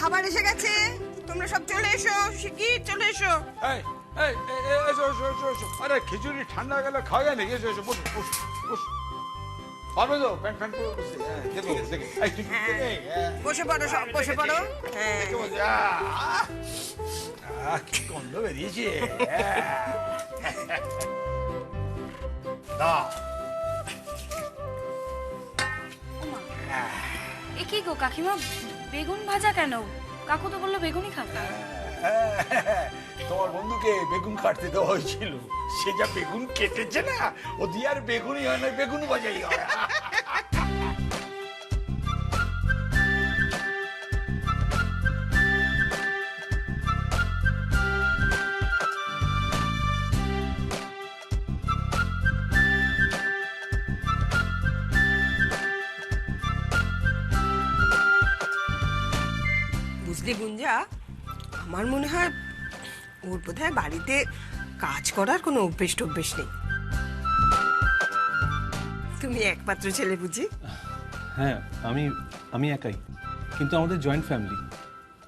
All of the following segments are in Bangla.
খাবার এসে গেছে। তোমরা সব চলে এসো শিগগির চলে এসো। এই এই এই, এই, এসো এসো এসো এসো। আরে খিচুড়ি ঠান্ডা গেলে খাওয়া যায় নাকি এসো এসো বসো বসো বসো। পারবে তো? প্যান্ট প্যান্ট করে বসে। হ্যাঁ দেখো দেখো এই তুই এই, হ্যাঁ। বসে পড়ো সব বসে পড়ো। হ্যাঁ। দেখো, বসে, আহ, আহ, কি গন্ধ বেরিয়েছে। হ্যাঁ। দাও। এ কি গো কাকিমা, বেগুন ভাজা কেন? কাকু তো বলল বেগুনই খাবে। তোমার বন্ধুকে বেগুন কাটতে দেওয়া হয়েছিল। সে যা বেগুন কেটেছে না, ও দিয়ে আর বেগুনই হয় না, বেগুন বাজাই হয়। আমার মনে হয় ওর বোধহয় বাড়িতে কাজ করার কোনো অভ্যেস টভ্যেস নেই। তুমি একমাত্র ছেলে বুঝি? হ্যাঁ আমি আমি একাই। কিন্তু আমাদের জয়েন্ট ফ্যামিলি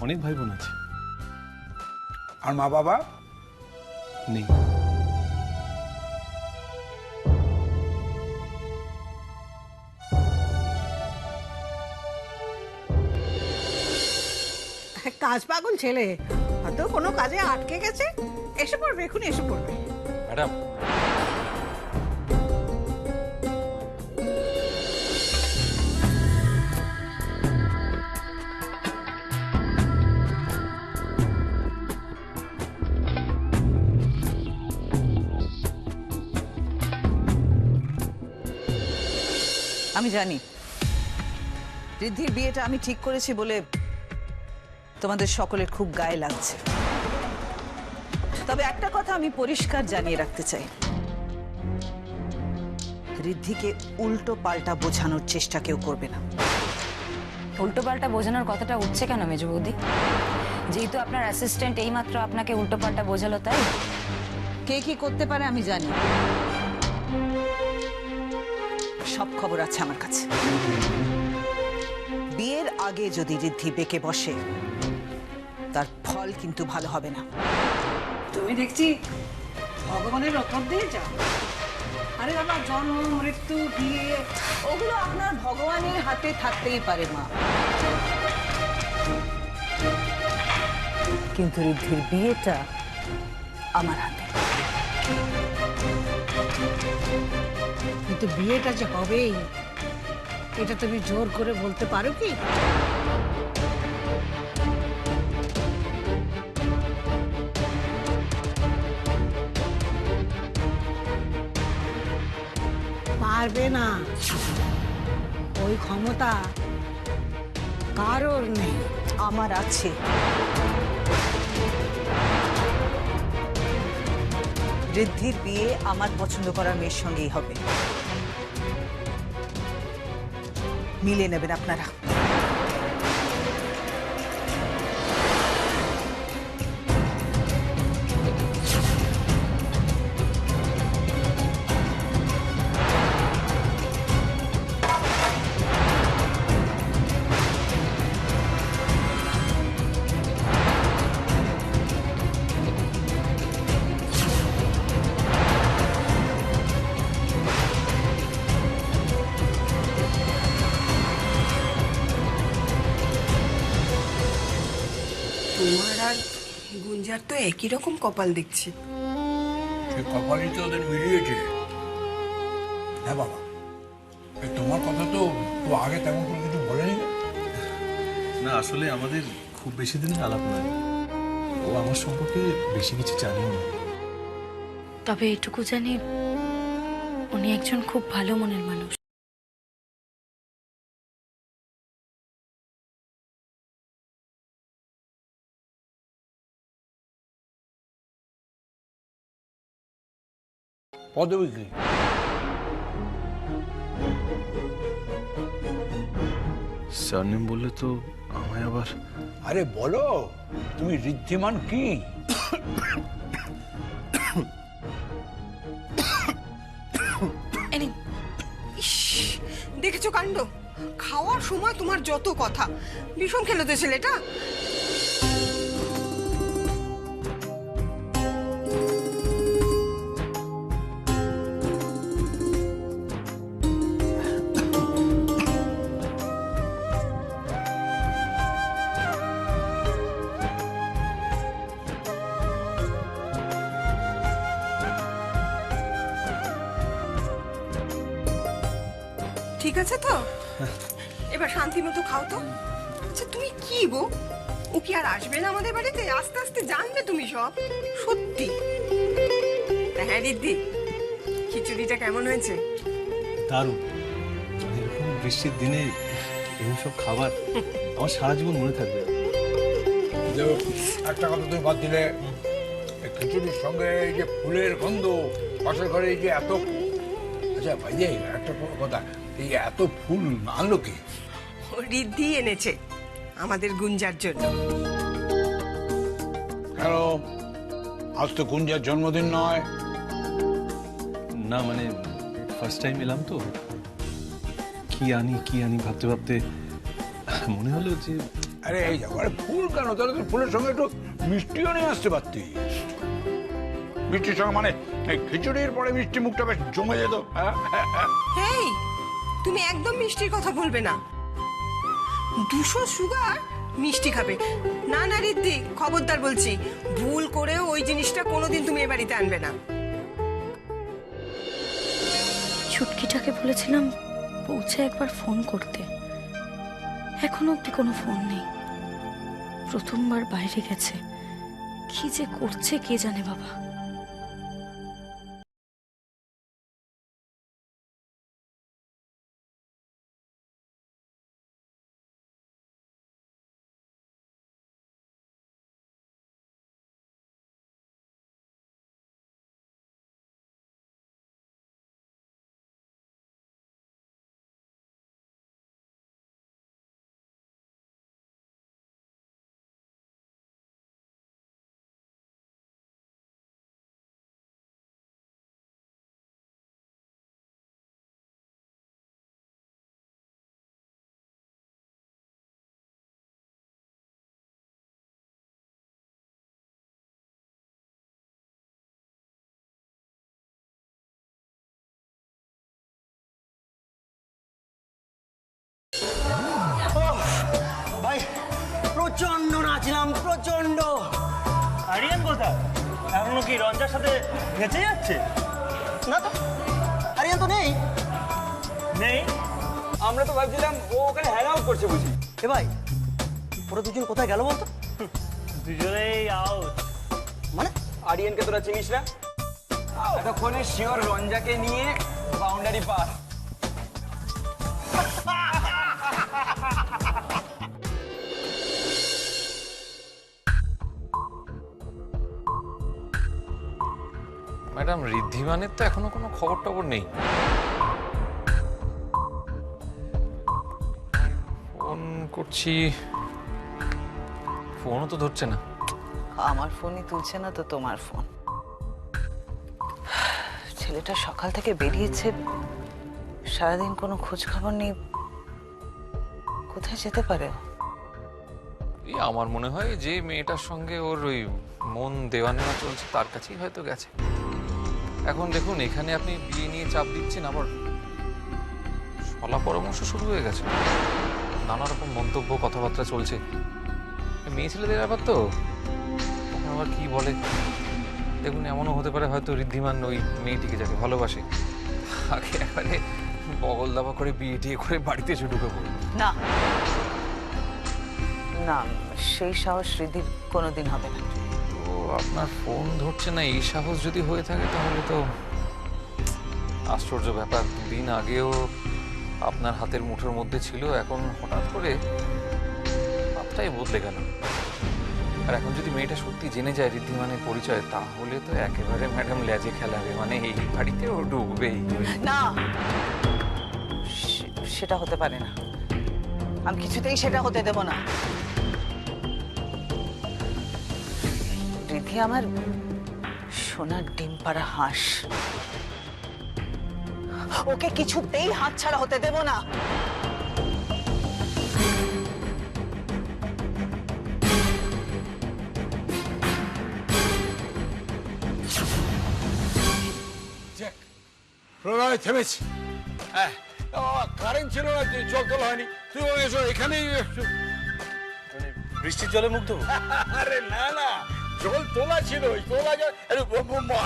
অনেক ভাই বোন আছে। আর মা বাবা? নেই। কাজ পাগল ছেলে। হয়তো কোনো কাজে আটকে গেছে। এসে পড়বে এখন এসে পড়বে। ম্যাডাম। আমি জানি। ঋদ্ধির বিয়েটা আমি ঠিক করেছি বলে তোমাদের সকলের খুব গায়ে লাগছে। তবে একটা কথা আমি পরিষ্কার জানিয়ে রাখতে চাই। ঋদ্ধিকে উল্টো পাল্টা বোঝানোর চেষ্টা কেউ করবে না। উল্টো পাল্টা বোঝানোর কথাটা উঠছে কেন মেজু বৌদি? যেহেতু আপনার অ্যাসিস্ট্যান্ট এইমাত্র আপনাকে উল্টো পাল্টা বোঝালো তাই? কে কি করতে পারে আমি জানি। সব খবর আছে আমার কাছে। বিয়ের আগে যদি ঋদ্ধি বেঁকে বসে তার ফল কিন্তু ভালো হবে না। তুমি দেখছি ভগবানের ওপর দিয়ে যাও। আরে বাবা, জন্ম, মৃত্যু, বিয়ে, ওগুলো আপনার ভগবানের হাতে থাকতেই পারে মা। কিন্তু ঋদ্ধির বিয়েটা আমার হাতে। কিন্তু বিয়েটা যে হবেই, এটা তুমি জোর করে বলতে পারো কি? পারবে না। ওই ক্ষমতা কারোর নেই, আমার আছে। বৃদ্ধির বিয়ে আমার পছন্দ করার মেয়ের সঙ্গেই হবে। মিলে নেবেন আপনারা। গুঞ্জার তো একই রকম কপাল দেখছি। সে কপালই তো ওদের মিলিয়েছে। হ্যাঁ বাবা। তোমার কথা তো ও আগে তেমন করে কিছু বলেনি না। না আসলে আমাদের খুব বেশি দিনের আলাপ নয় ও আমার সম্পর্কে বেশি কিছু জানিও না। তবে এটুকু জানি উনি একজন খুব ভালো মনের মানুষ। পদবী কি সারনেম বললে তো আমায় আবার আরে বলো তুমি ঋদ্ধিমান কি? দেখেছ কাণ্ড? খাওয়ার সময় তোমার যত কথা। ভীষণ খেলো তো ছেলেটা। আছে তো? এবার শান্তি মতো খাও তো। আচ্ছা তুমি কি গো? ও কি আর আসবে না আমাদের বাড়িতে? আস্তে আস্তে জানবে তুমি সব। সত্যি। হ্যাঁ রিদ্ধি খিচুড়িটা কেমন হয়েছে? দারুণ। মানে এরকম বৃষ্টির দিনে এই সব খাবার আমার সারা জীবন মনে থাকবে। একটা কথা তুমি বাদ দিলে। খিচুড়ির সঙ্গে এই যে ফুলের গন্ধ পাশের ঘরে এই যে এত আচ্ছা ভাই একটা কথা। এই এত ফুল আনলো কি ও রিদ্ধি এনেছে আমাদের গুঞ্জার জন্য। হ্যালো আজ তো কুঞ্জার জন্মদিন নয়। না মানে ফার্স্ট টাইম এলাম তো। কি আনি কি আনি ভাবতে ভাবতে মনে হলো যে আরে এই যাব আরে ফুল কেন? তাহলে তো ফুলের সঙ্গে একটু মিষ্টিও নিয়ে আসতে পারতি। মিষ্টির সঙ্গে মানে এই খিচুড়ির পরে মিষ্টি মুখটা বেশ জমে যেত। হ্যাঁ। হেই তুমি একদম মিষ্টির কথা বলবে না। দুশো সুগার মিষ্টি খাবে। না না রিদ্ধি খবরদার বলছি, ভুল করেও ওই জিনিসটা কোনোদিন তুমি এ বাড়িতে আনবে না। ছুটকিটাকে বলেছিলাম পৌঁছে একবার ফোন করতে। এখনও অব্দি কোনো ফোন নেই। প্রথমবার বাইরে গেছে। কি যে করছে কে জানে বাবা। প্রচণ্ড আরিয়ান কোথায়? এখনও কি রঞ্জার সাথে নেচে যাচ্ছে? না তো আরিয়ান তো নেই। নেই? আমরা তো ভাবছিলাম ও ওখানে হ্যাং আউট করছে বুঝি। এ ভাই ওরা দুজন কোথায় গেল বলতো? দুজনেই আউট মানে? আরিয়ানকে তোরা চিনিস না? এতক্ষণে শিওর রঞ্জাকে নিয়ে বাউন্ডারি পার। ম্যাডাম ঋদ্ধিমানের তো এখনও কোনো খবর টবর নেই। ফোন করছি। ফোনও তো ধরছে না। আমার ফোনই তুলছে না তো তোমার ফোন। ছেলেটা সকাল থেকে বেরিয়েছে। সারাদিন কোনো খোঁজ খবর নেই। কোথায় যেতে পারে? এই আমার মনে হয় যে মেয়েটার সঙ্গে ওর ওই মন দেওয়া নেওয়া চলছে তার কাছেই হয়তো গেছে। এখন দেখুন, এখানে আপনি বিয়ে নিয়ে চাপ দিচ্ছেন আবার। সলা পরামর্শ শুরু হয়ে গেছে। নানা রকম মন্তব্য, কথাবার্তা চলছে। মেয়ে ছেলেদের ব্যাপার তো? আবার কি বলে? দেখুন, এমনও হতে পারে হয়তো ঋদ্ধিমান ওই মেয়েটিকে যাকে ভালোবাসে। আগে একেবারে বগল দাবা করে বিয়ে টিয়ে করে বাড়িতে এসে ঢুকে পড়বে না। না, সেই সাহস রিধির কোনোদিন হবে না। আপনার ফোন ধরছে না, এই সাহস যদি হয়ে থাকে তাহলে তো আশ্চর্য ব্যাপার। দুদিন আগেও আপনার হাতের মুঠোর মধ্যে ছিল, এখন হঠাৎ করে হাতটাই বদলে গেল। আর এখন যদি মেয়েটা সত্যি জেনে যায় ঋদ্ধিমানের পরিচয়, তাহলে তো একেবারে ম্যাডাম লেজে খেলাবে মানে এই বাড়িতে ও ডুববেই। না সেটা হতে পারে না। আমি কিছুতেই সেটা হতে দেব না। দিদি আমার সোনার ডিম পাড়া হাঁস। ওকে কিছুতেই হাত ছাড়া হতে দেব না। থেমেছি। হ্যাঁ, কারেন্ট ছিল না জল তোলা হয়নি। তুই এসো এখানেই মানে বৃষ্টির জলে মুখ ধোবো আরে না না। জল তোলা ছিল ওই তোলা জল আরে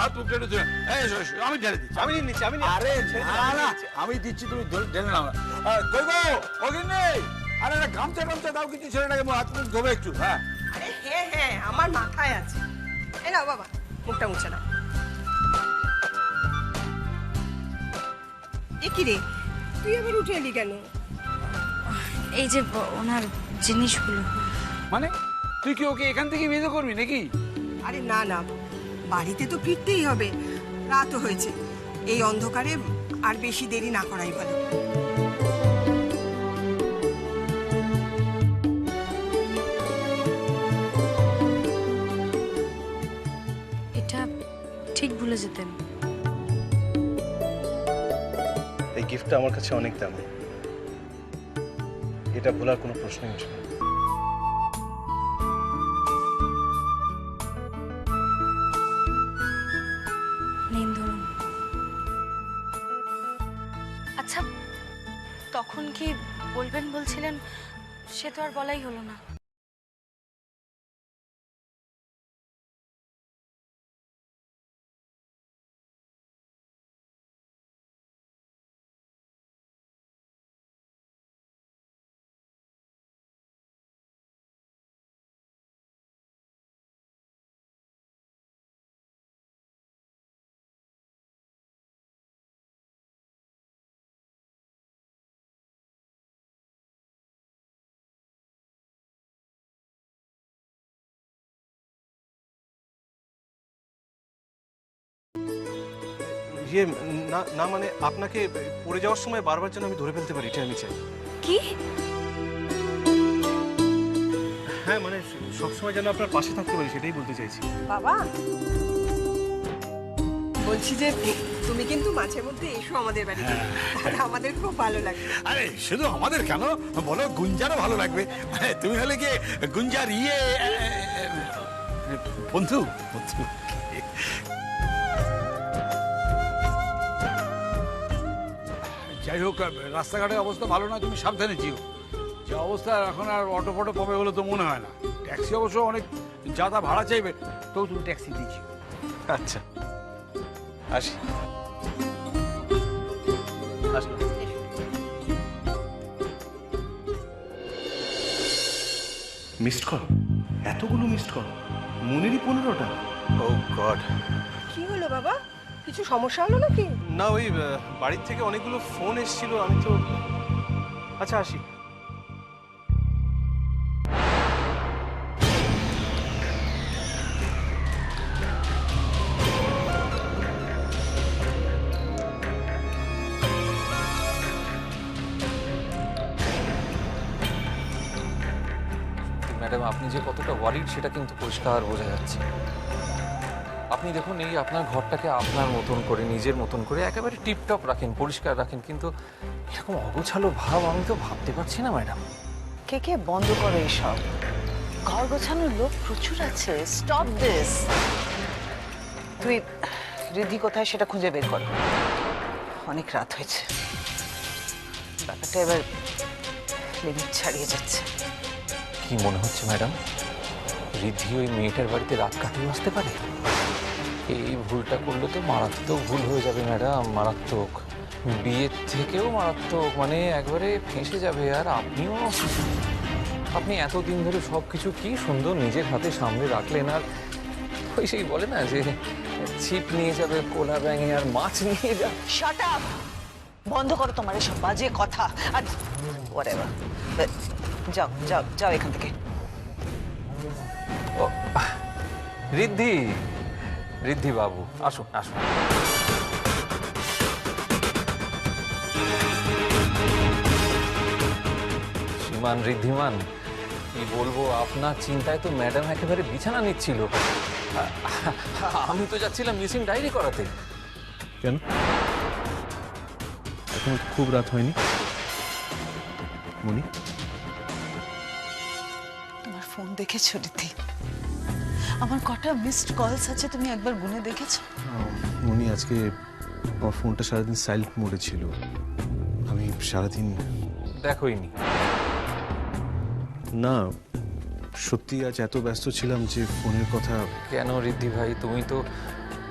হাত এসো, এসো, আমি ঢেলে দিচ্ছি। আমি নিচ্ছি আমি আরে না আমি না আমি দিচ্ছি তুমি ঢেলে ঢেলে নাও। কই গো ওগিন নেই আরে না গামছা গামছা দাও কিছু ছেলেটাকে হাত মুখ ধোবে একটু হ্যাঁ। আরে হ্যাঁ হ্যাঁ আমার মাথায় আছে। এ নাও বাবা মুখটা মুছে নাও। এ কি রে? তুই আবার উঠে এলি কেন? এই যে ওনার জিনিসগুলো। মানে? তুই কি ওকে এখান থেকে বিয়ে করবি নাকি? আরে না না বাড়িতে তো ফিরতেই হবে। রাতও হয়েছে। এই অন্ধকারে আর বেশি দেরি না করাই ভালো। এটা ঠিক ভুলে যেতেন। এই গিফটটা আমার কাছে অনেক দামি। এটা ভোলার কোনো প্রশ্নই আসে না। তো আর বলাই হলো না। ইয়ে না না মানে আপনাকে পড়ে যাওয়ার সময় বারবার যেন আমি ধরে ফেলতে পারি এটা আমি চাই। কি? হ্যাঁ মানে সবসময় যেন আপনার পাশে থাকতে পারি সেটাই বলতে চাইছি। বাবা! বলছি যে তুমি কিন্তু মাঝে মধ্যে এসো আমাদের বাড়িতে। তাহলে আমাদের খুব ভালো লাগে আরে শুধু আমাদের কেন? বলো গুঞ্জারও ভালো লাগবে। তুমি হলে কি গুঞ্জার ইয়ে বন্ধু বন্ধু। যাই হোক রাস্তাঘাটের অবস্থা ভালো না তুমি সাবধানে যেও। যে অবস্থা এখন আর অটো ফটো পাবে বলে তো মনে হয় না। ট্যাক্সি অবশ্য অনেক যাতা ভাড়া চাইবে তবু তুমি ট্যাক্সি দিয়েছি আচ্ছা। আসি। আসলাম। Missed call? এতগুলো মিসড কল? মনেরই পনেরোটা। ও গড কি হলো বাবা? কিছু সমস্যা হলো নাকি? না ওই বাড়ির থেকে অনেকগুলো ফোন এসেছিল আমি তো আচ্ছা আসি। ম্যাডাম আপনি যে কতটা ওয়ারিড সেটা কিন্তু পরিষ্কার বোঝা যাচ্ছে। আপনি দেখুন এই আপনার ঘরটাকে আপনার মতন করে নিজের মতন করে একেবারে টিপটপ রাখেন পরিষ্কার রাখেন কিন্তু এরকম অগোছালো ভাব আমি তো ভাবতে পারছি না ম্যাডাম। কে কে বন্ধ করো এইসব ঘর গোছানোর লোক প্রচুর আছে। স্টপ দিস তুই রিদ্ধি কোথায় সেটা খুঁজে বের কর। অনেক রাত হয়েছে। ব্যাপারটা এবার লিমিট ছাড়িয়ে যাচ্ছে। কি মনে হচ্ছে ম্যাডাম? রিদ্ধি ওই মেয়েটার বাড়িতে রাত কাটিয়ে আসতে পারে? এই ভুলটা করলে তো মারাত্মক ভুল হয়ে যাবে ম্যাডাম মারাত্মক। বিয়ের থেকেও মারাত্মক মানে একবারে ফেঁসে যাবে আর আপনিও আপনি এতদিন ধরে সব কিছু কি সুন্দর নিজের হাতে সামনে রাখলেন আর ওই সেই বলে না যে ছিপ নিয়ে যাবে কোলা ব্যাঙে আর মাছ নিয়ে যাবে। শাট আপ বন্ধ করো তোমার এসব বাজে কথা। আর whatever. যাও যাও যাও এখান থেকে। রিদ্ধি! রিদ্ধি বাবু আসুন আসুন। শ্রীমান ঋদ্ধিমান কি বলব আপনার চিন্তায় তো ম্যাডাম একেবারে বিছানা নিচ্ছিল। আমি তো যাচ্ছিলাম মিসিং ডায়েরি করাতে। কেন? এখন খুব রাত হয়নি। মনি তোমার ফোন দেখেছ রীতি আমার কটা মিসড কলস আছে তুমি একবার গুনে দেখেছ? মনি আজকে আমার ফোনটা সারাদিন সাইলেন্ট মোডে ছিল। আমি সারাদিন দেখোইনি না সত্যি আজ এত ব্যস্ত ছিলাম যে ফোনের কথা কেন রিদ্ধি ভাই তুমি তো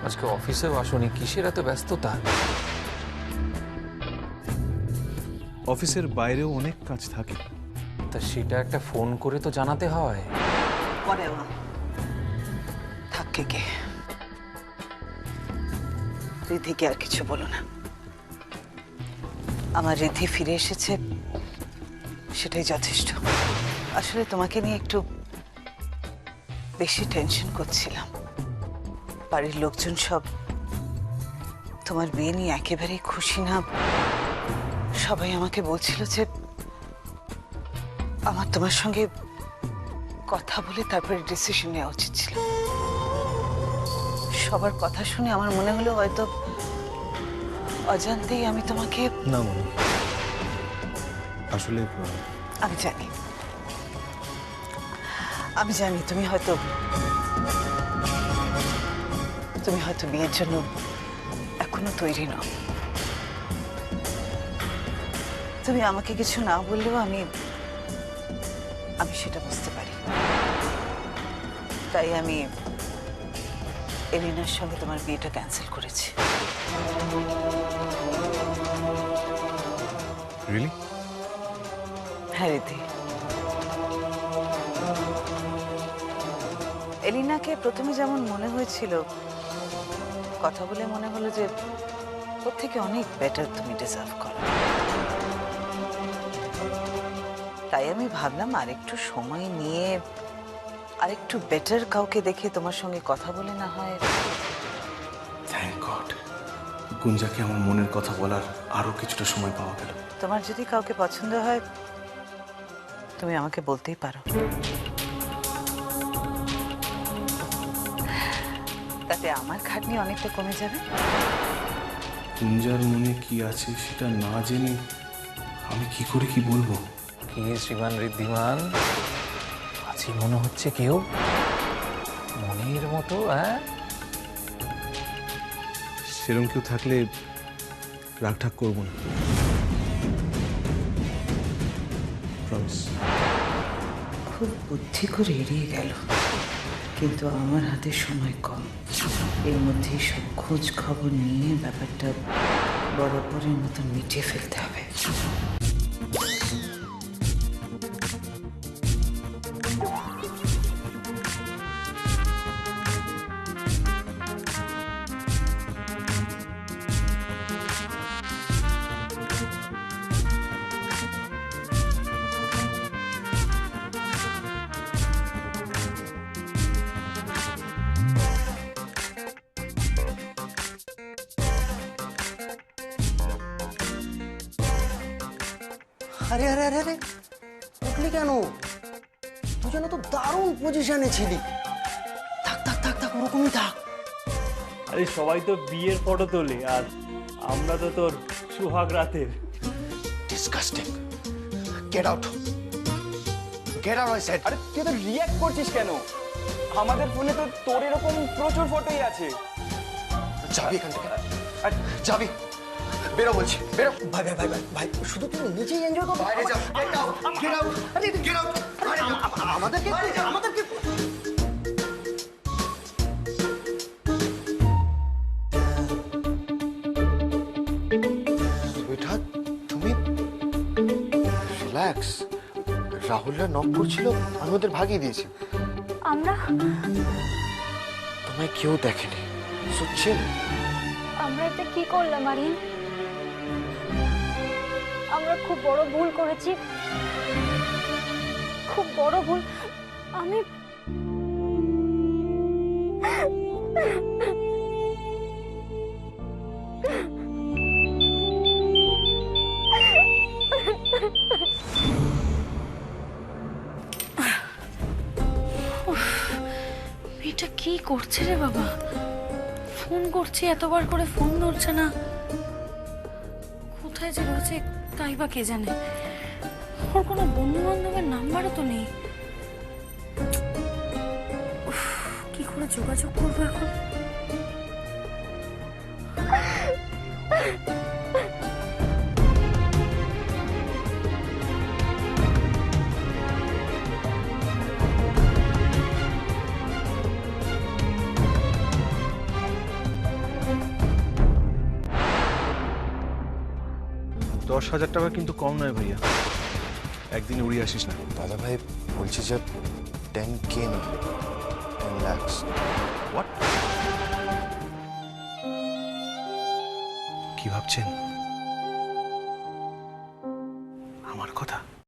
আজকে অফিসেও আসোনি কিসের এত ব্যস্ততা? অফিসের বাইরেও অনেক কাজ থাকে। তা সেটা একটা ফোন করে তো জানাতে হয়। পরে গে রিধিকে আর কিছু বলো না। আমার রিধি ফিরে এসেছে, সেটাই যথেষ্ট। আসলে তোমাকে নিয়ে একটু বেশি টেনশন করছিলাম। বাড়ির লোকজন সব তোমার বিয়ে নিয়ে একেবারেই খুশি না। সবাই আমাকে বলছিল যে আমার তোমার সঙ্গে কথা বলে তারপরে ডিসিশন নেওয়া উচিত ছিল। সবার কথা শুনে আমার মনে হলো হয়তো অজান্তেই আমি তোমাকে না মনে। আসলে আমি জানি। আমি জানি তুমি হয়তো তুমি হয়তো বিয়ের জন্য এখনও তৈরি নও। তুমি আমাকে কিছু না বললেও আমি আমি সেটা বুঝতে পারি। তাই আমি এলিনার সঙ্গে তোমার বিয়েটা ক্যান্সেল করেছি। হ্যাঁ রিধি এলিনাকে প্রথমে যেমন মনে হয়েছিল কথা বলে মনে হলো যে ওর থেকে অনেক বেটার তুমি ডিজার্ভ করো। তাই আমি ভাবলাম আরেকটু সময় নিয়ে আরেকটু বেটার কাউকে দেখে তোমার সঙ্গে কথা বলে না হয়? থ্যাংক গড গুঞ্জাকে আমার মনের কথা বলার আরও কিছুটা সময় পাওয়া গেল। তোমার যদি কাউকে পছন্দ হয় তুমি আমাকে বলতেই পারো। তাতে আমার খাটনি অনেকটা কমে যাবে। গুঞ্জার মনে কি আছে সেটা না জেনে আমি কি করে কি বলব? কি শ্রীমান ঋদ্ধিমান? আছি মনে হচ্ছে কেউ মনের মতো হ্যাঁ? সেরকম কেউ থাকলে রাগঠাক করব না। প্রমিস খুব বুদ্ধি করে এড়িয়ে গেল কিন্তু আমার হাতে সময় কম। এর মধ্যেই সব খোঁজ খবর নিয়ে ব্যাপারটা বরাবরের মতো মিটিয়ে ফেলতে হবে। আরে আরে আরে আরে। উঠলি কেন? তুই যেন তো দারুণ পজিশনে ছিলি। থাক থাক থাক থাক ওরকমই থাক। আরে সবাই তো বিয়ের ফটো তোলে আর আমরা তো তোর সুহাগ রাতের। Disgusting get out get out I said আরে তুই তো রিয়াক্ট করছিস কেন? আমাদের ফোনে তো তোর এরকম প্রচুর ফটোই আছে। যাবি এখান থেকে। যাবি। বেরো বলছি বেরো। ভাই ভাই ভাই ভাই ভাই শুধু তুমি নিজেই এনজয় করো। বাইরে যাও। গেট আউট গেট আউট আরে গেট আউট আমাদেরকে আমাদেরকে সুইটহার্ট তুমি রিল্যাক্স রাহুলরা নক করছিল আমি ওদের ভাগিয়ে দিয়েছি। আমরা তোমায় কেউ দেখেনি। সুচ্ছেন আমরা এতে কি করলাম আরিন? আমরা খুব বড় ভুল করেছি। খুব বড় ভুল। আমি মেয়েটা কি করছে রে বাবা? ফোন করছি, এতবার করে ফোন ধরছে না। কোথায় যে রয়েছে? তাই বা কে জানে? ওর কোনো বন্ধু বান্ধবের নাম্বারও তো নেই। কি করে যোগাযোগ করব এখন? হাজার টাকা কিন্তু কম নয় ভাইয়া। একদিন উড়িয়ে আসিস না। দাদা ভাই বলছি যে টেন কে না টেন ল্যাক্স হোয়াট কি ভাবছেন?